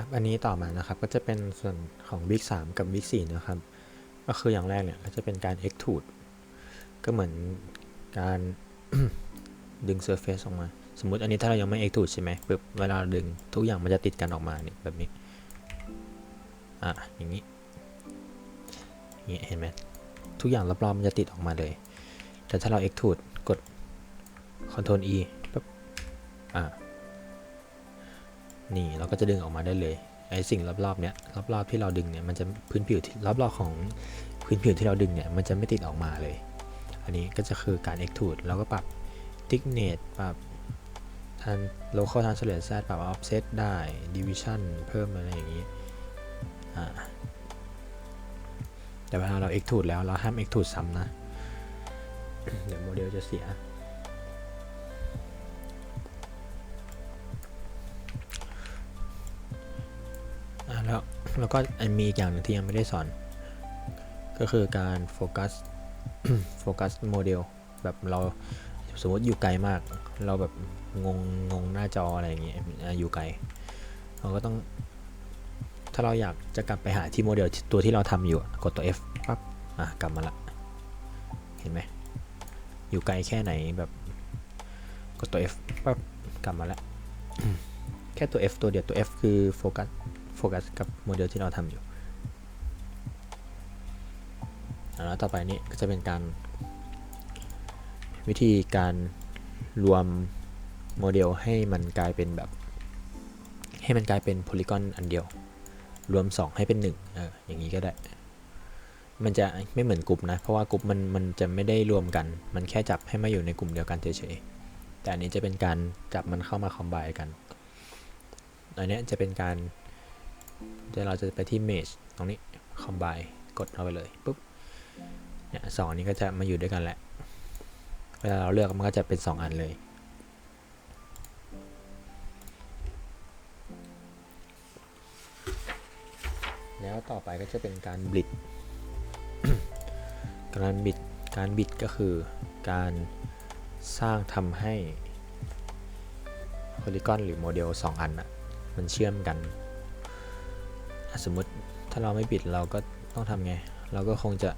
ครับ อันนี้ต่อมานะครับ ก็จะเป็นส่วนของ Big 3กับ Big 4นะครับ ก็คืออย่างแรกเนี่ยก็จะเป็นการ extrude ก็เหมือนการดึง surface ออกมา สมมติอันนี้ถ้าเรายังไม่ extrude ใช่ไหมปึ๊บเวลาเราดึงทุกอย่างมันจะติดกันออกมาเนี่ยแบบนี้ อะอย่างนี้อย่างนี้เห็นไหมทุกอย่างรอบๆมันจะติดออกมาเลย แต่ถ้าเรา extrude กด Ctrl E ปึ๊บอะ นี่เราก็จะดึงออกมาได้เลยไอ้สิ่งรอบๆเนี้ยรอบๆที่เราดึงเนี่ยมันจะพื้นผิวที่รอบๆของพื้นผิวที่เราดึงเนี่ยมันจะไม่ติดออกมาเลย อันนี้ก็จะคือการ extrude เราก็ปรับ thickness ปรับทัน local translucence ปรับ offset ได้ division เพิ่มอะไรอย่างนี้แต่เวลาเรา extrude แล้วเราห้าม extrude ซ้ำนะ เดี๋ยวโมเดลจะเสีย แล้วก็มีอีกอย่างหนึ่งที่ยังไม่ได้สอน ก็คือการโฟกัสโฟกัสโมเดลแบบเราสมมติอยู่ไกลมาก เราแบบงงงงหน้าจออะไรอย่างเงี้ยอยู่ไกล เราก็ต้อง ถ้าเราอยากจะกลับไปหาที่โมเดลตัวที่เราทำอยู่กดตัว F ปั๊บอะกลับมาละ เห็นไหมอยู่ไกลแค่ไหนแบบกดตัว F ปั๊บกลับมาละแค่ตัว F ตัวเดียวตัว F คือโฟกัส โฟกัสกับโมเดลที่เราทำอยู่แล้วต่อไปนี้ก็จะเป็นการ วิธีการรวมโมเดลให้มันกลายเป็นแบบ ให้มันกลายเป็นโพลีกอนอันเดียว รวม 2 ให้เป็น1เอออย่างนี้ก็ได้ มันจะไม่เหมือนกลุ่มนะ เพราะว่ากลุ่มมันมันจะไม่ได้รวมกัน มันแค่จับให้มาอยู่ในกลุ่มเดียวกันเฉยๆแต่อันนี้จะเป็นการจับมันเข้ามาคอมไบกันอันนี้จะเป็นการ เดี๋ยวเราจะไปที่ Mesh ตรงนี้ Combine กดเข้าไปเลยปุ๊บเนี่ยสองนี้ก็จะมาอยู่ด้วยกันแหละ เวลาเราเลือกมันก็จะเป็น 2 อันเลยแล้วต่อไปก็จะเป็นการบิด การบิด การบิดก็คือการสร้างทำให้โพลีกอนหรือโมเดล 2 อันอะมันเชื่อมกัน สมมติถ้าเราไม่บิดเราก็ต้องทำไง เราก็คงจะ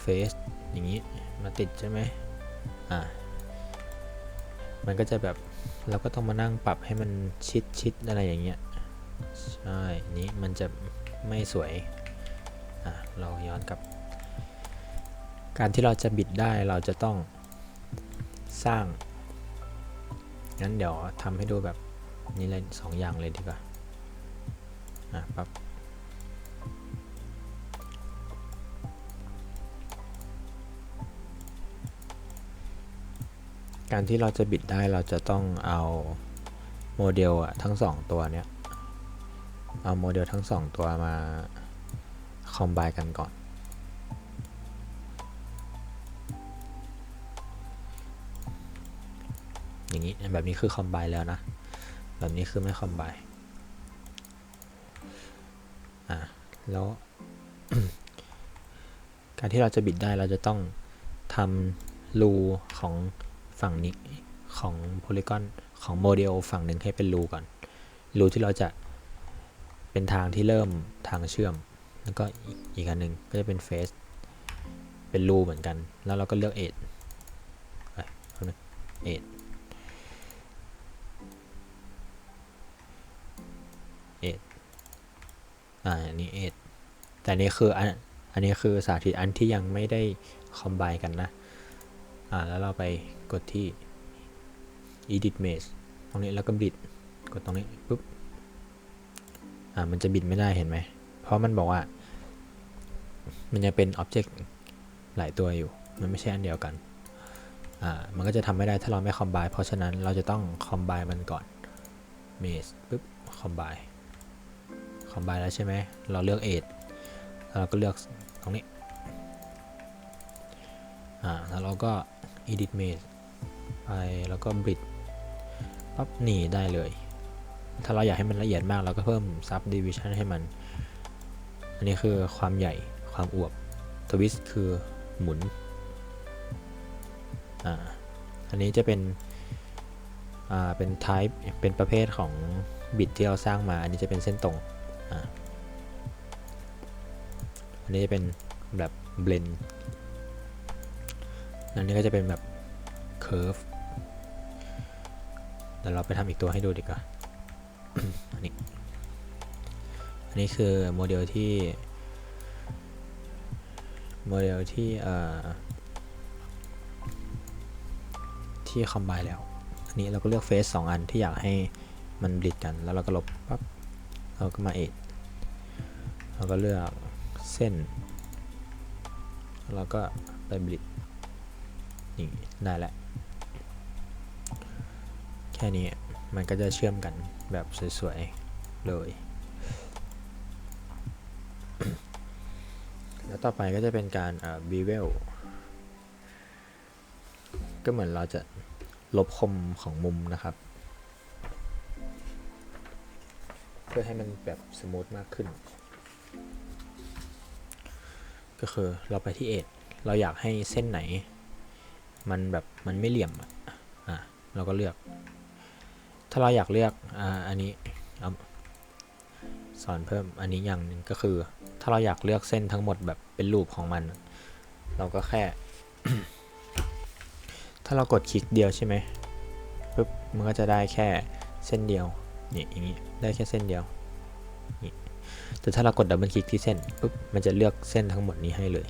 เฟซอย่างนี้มาติดใช่ไหมอ่ามันก็จะแบบเราก็ต้องมานั่งปรับให้มันชิดชิดอะไรอย่างเงี้ยใช่นี้มันจะไม่สวยอะเราย้อนกลับ การที่เราจะบิดได้เราจะต้องสร้างงั้นเดี๋ยวทำให้ดูแบบนี้เลยสองอย่างเลยดีกว่าอะปั๊บ การที่เราจะบิดได้เราจะต้องเอาโมเดลอะทั้งสองตัวเนี้ย เอาโมเดลทั้งสองตัวมาคอมไบกันก่อน อย่างนี้แบบนี้คือคอมไบแล้วนะ แบบนี้คือไม่คอมไบอะแล้วการที่เราจะบิดได้เราจะต้องทำรูของ ฝั่งนี้ของโพลีกอนของโมเดลฝั่งหนึ่งให้เป็นรูก่อน รูที่เราจะเป็นทางที่เริ่มทางเชื่อม แล้วก็อีกอันหนึ่งก็จะเป็นเฟสเป็นรูเหมือนกัน แล้วเราก็เลือกเอทเอทเอทอ่าอันนี้เอทแต่นนี้คืออันอันนี้คือสาธิตอันที่ยังไม่ได้คอมไบกันนะ อ่าแล้วเราไปกดที่ edit mesh ตรงนี้แล้วก็บิด กดตรงนี้ปุ๊บ อ่า มันจะบิดไม่ได้เห็นไหม เพราะมันบอกว่า มันยังเป็น object หลายตัวอยู่ มันไม่ใช่อันเดียวกัน อ่า มันก็จะทำไม่ได้ถ้าเราไม่ combine เพราะฉะนั้นเราจะต้อง combine มันก่อน mesh ปุ๊บ combine combine แล้วใช่ไหม เราเลือก edge แล้วเราก็เลือกตรงนี้ อ่าแล้วเราก็ edit mesh ไปแล้วก็ bridge ปั๊บหนีได้เลย ถ้าเราอยากให้มันละเอียดมากเราก็เพิ่ม subdivision ให้มัน อันนี้คือความใหญ่ความอวบ twist คือหมุนอ่าอันนี้จะเป็นอ่าเป็น type เป็นประเภทของบิตที่เราสร้างมา อันนี้จะเป็นเส้นตรงอ่าอันนี้จะเป็นแบบเบลน อันนี้ก็จะเป็นแบบ curve เดี๋ยวเราไปทำอีกตัวให้ดูดีกว่า อันนี้ อันนี้คือโมเดลที่ โมเดลที่เอ่อที่คอมไบแล้ว อันนี้เราก็เลือกเฟสสองอันที่อยากให้มันบลิดกัน แล้วเราก็ลบปั๊บ เราก็มาเอดเราก็เลือกเส้น แล้วก็ไปบลิด นี่ได้แล้วแค่นี้มันก็จะเชื่อมกันแบบสวยๆ เลย แล้วต่อไปก็จะเป็นการเอ่อ bevel ก็เหมือนเราจะลบคมของมุมนะครับ เพื่อให้มันแบบสมูทมากขึ้น ก็คือเราไปที่เอทเราอยากให้เส้นไหน มันแบบมันไม่เหลี่ยมอะอะเราก็เลือก ถ้าเราอยากเลือกอ่าอันนี้เอาสอนเพิ่มอันนี้อย่างหนึ่งก็คือ ถ้าเราอยากเลือกเส้นทั้งหมดแบบเป็นรูปของมัน เราก็แค่ ถ้าเรากดคลิกเดียวใช่ไหมปุ๊บมันก็จะได้แค่เส้นเดียวนี่อย่างนี้ได้แค่เส้นเดียวนี่แต่ถ้าเรากดดับเบิลคลิกที่เส้นปุ๊บมันจะเลือกเส้นทั้งหมดนี้ให้เลย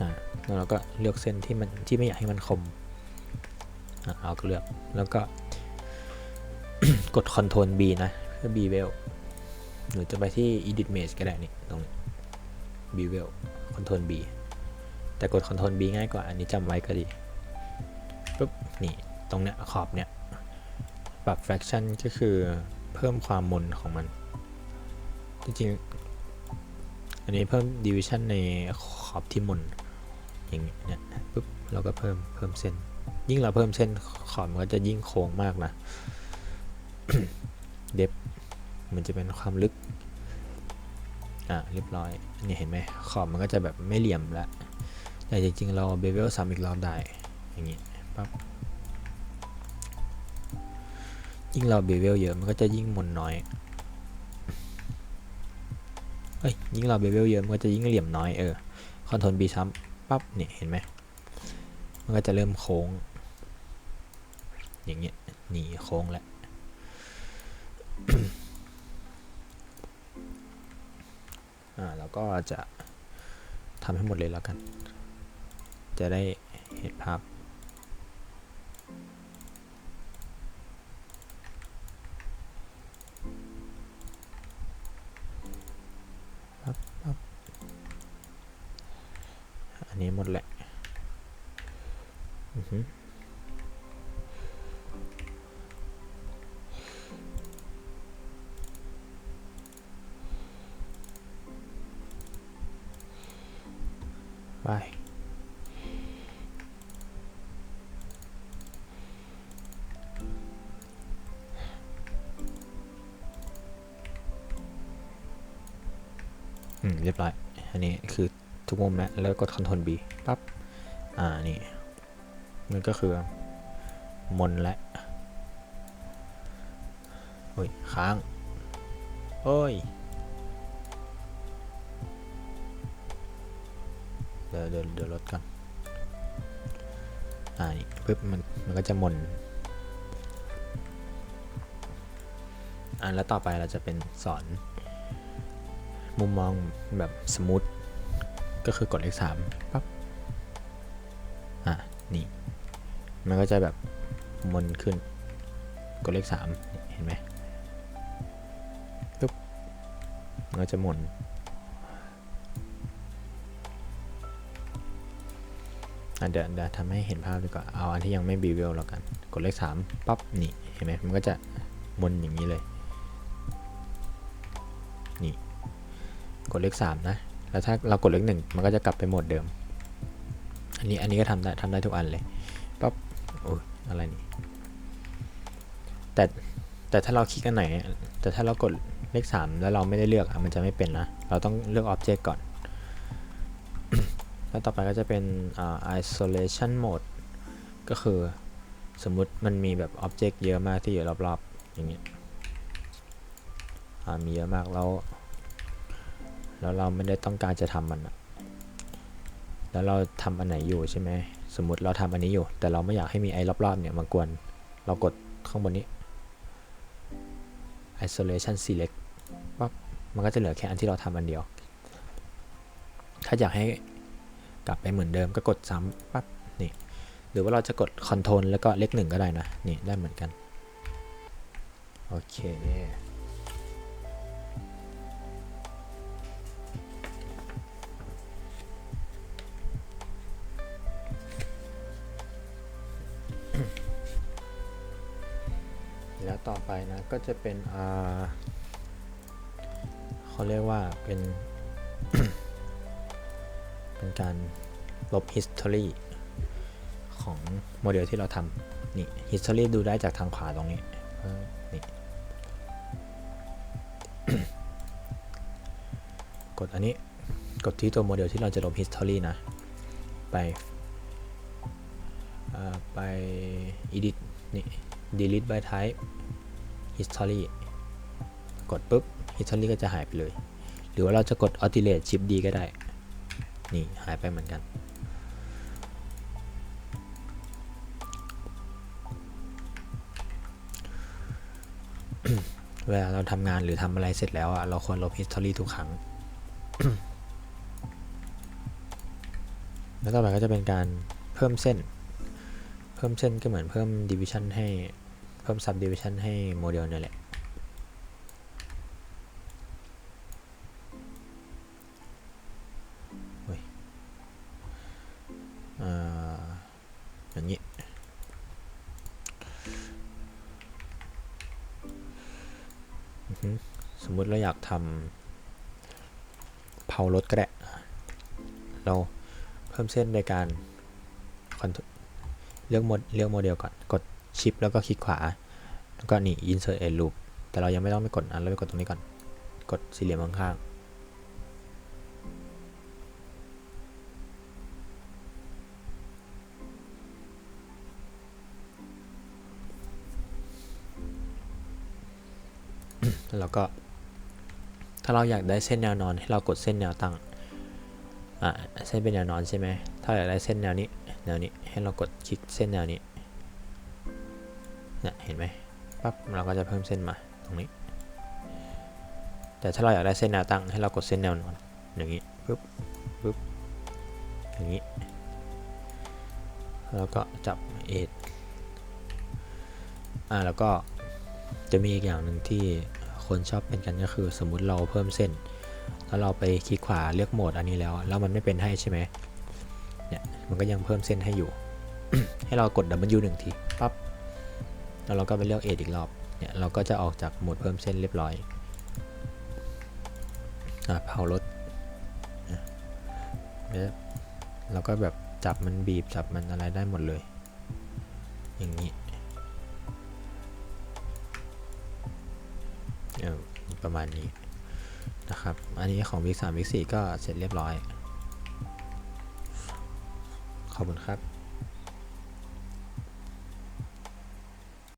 อ่า แล้วเราก็เลือกเส้นที่มันที่ไม่อยากให้มันคมเอาก็เลือกแล้วก็กด Ctrl B นะเพื่อ bevel หรือจะไปที่ edit mesh ก็ได้นี่ตรงนี้ bevel Ctrl B แต่กด Ctrl B ง่ายกว่า อันนี้จำไว้ก็ดีปุ๊บนี่ตรงเนี้ยขอบเนี้ยปรับ fraction ก็คือเพิ่มความมนของมัน จริงๆ อันนี้เพิ่ม division ในขอบที่มน อย่างเงี้ยปุ๊บเราก็เพิ่มเพิ่มเส้น ยิ่งเราเพิ่มเส้นขอบมันก็จะยิ่งโค้งมากนะ เดฟมันจะเป็นความลึก อะเรียบร้อยนนี้เห็นไหมขอบมันก็จะแบบไม่เหลี่ยมแล้วแต่จริงๆ เราเบเวลซ้ำอีกรอบได้ อย่างนี้ปั๊บยิ่งเราเบเวลเยอะมันก็จะยิ่งมนน้อยเอ้ยยิ่งเราเบเวลเยอะมันก็จะยิ่งเหลี่ยมน้อยเออคอนโทรลบีซ้ำ ปั๊บเนี่ยเห็นไหมมันก็จะเริ่มโค้ง อย่างเงี้ยหนีโค้งแล้วอ่าเราก็จะทำให้หมดเลยแล้วกัน จะได้เห็นภาพ ไปอืม เรียบร้อย อันนี้คือทุกมุมแล้ว แล้วกด Ctrl B ปั๊บ อ่า นี่ มันก็คือ มนและโอ้ย ค้าง โอ้ย เดี๋ยวเดี๋ยวเดี๋ยวลดก่อนอ่านี่ปึ๊บมันมันก็จะมนอ่าแล้วต่อไปเราจะเป็นสอน มุมมองแบบสมูทก็คือกดเลขสามปั๊บ อะ นี่ มันก็จะแบบมนขึ้น กดเลขสามเห็นไหมปุ๊บมันก็จะหมุนเดี๋ยวเดี๋ยวทำให้เห็นภาพดีกว่า เอาอันที่ยังไม่บีเวลแล้วกัน กดเลขสามปั๊บ นี่ เห็นไหมมันก็จะมนอย่างนี้เลย นี่ กดเลขสามนะ แล้วถ้าเรากดเลขหนึ่งมันก็จะกลับไปโหมดเดิม อันนี้ อันนี้ก็ทำได้ทำได้ทุกอันเลย โอ้อะไรนี่ แต่แต่ถ้าเราคลิกอันไหน แต่ถ้าเรากดเลขสามแล้วเราไม่ได้เลือกอะมันจะไม่เป็นนะ เราต้องเลือก Object ก่อน แล้วต่อไปก็จะเป็นอ่า isolation mode ก็คือสมมุติมันมีแบบ Object เยอะมากที่อยู่รอบๆ อย่างเงี้ยอ่ามีเยอะมากแล้ว แล้วเราไม่ได้ต้องการจะทำมันอะแล้วเราทำอันไหนอยู่ใช่ไหม สมมติเราทำอันนี้อยู่ แต่เราไม่อยากให้มีไอ้รอบๆเนี่ยมากวน เรากดข้างบนนี้ isolation select ปั๊บมันก็จะเหลือแค่อันที่เราทำอันเดียว ถ้าอยากให้กลับไปเหมือนเดิมก็กดซ้ำปั๊บนี่ หรือว่าเราจะกด Ctrl แล้วก็เลขหนึ่งก็ได้นะ นี่ได้เหมือนกัน โอเค แล้วต่อไปนะก็จะเป็นอ่าเขาเรียกว่าเป็น เป็นการลบ history ของโมเดลที่เราทำนี่ history ดูได้จากทางขวาตรงนี้นี่กดอันนี้กดที่ตัวโมเดลที่เราจะลบ history นะ ไปไป edit นี่ delete by type history กดปุ๊บ history ก็จะหายไปเลย หรือว่าเราจะกด alternate shift D ก็ได้ นี่หายไปเหมือนกัน เวลาเราทำงานหรือทำอะไรเสร็จแล้วอะเราควรลบ history ทุกครั้ง แล้วต่อไปก็จะเป็นการเพิ่มเส้น เพิ่มเส้นก็เหมือนเพิ่ม division ให้ เพิ่ม subdivision ให้โมเดลนี่แหละเฮ้ยอ่าอย่างนี้ สมมุติเราอยากทำเผารถก็ได้ เราเพิ่มเส้นโดยการเลือกโมดเลือกโมเดลก่อน กด ชิปแล้วก็คลิกขวา แล้วก็นี่ insert a loop แต่เรายังไม่ต้องไปกดอันเราไปกดตรงนี้ก่อน กดสี่เหลี่ยมข้างแล้วก็ ถ้าเราอยากได้เส้นแนวนอนให้เรากดเส้นแนวตั้งอ่าเส้นเป็นแนวนอนใช่ไหมถ้าอยากได้เส้นแนวนี้แนวนี้ให้เรากดคลิกเส้นแนวนี้ เนี่ยเห็นไหมปั๊บเราก็จะเพิ่มเส้นมาตรงนี้ แต่ถ้าเราอยากได้เส้นแนวตั้งให้เรากดเส้นแนวนอนอย่างนี้ปึ๊บปึ๊บอย่างนี้ แล้วก็จับเอทอ่าแล้วก็จะมีอีกอย่างหนึ่งที่คนชอบเป็นกันก็คือสมมุติเราเพิ่มเส้น แล้วเราไปคลิกขวาเลือกโหมดอันนี้แล้ว แล้วมันไม่เป็นให้ใช่ไหมเนี่ยมันก็ยังเพิ่มเส้นให้อยู่ ให้เรากด W หนึ่งที แล้วเราก็ไปเลือกเอทอีกรอบ เนี่ยเราก็จะออกจากโหมดเพิ่มเส้นเรียบร้อยอะเผารถเนี่ยเราก็แบบจับมันบีบจับมันอะไรได้หมดเลย อย่างนี้เออประมาณนี้นะครับ อันนี้ของวิกสามวิกสี่ก็เสร็จเรียบร้อย ขอบคุณครับ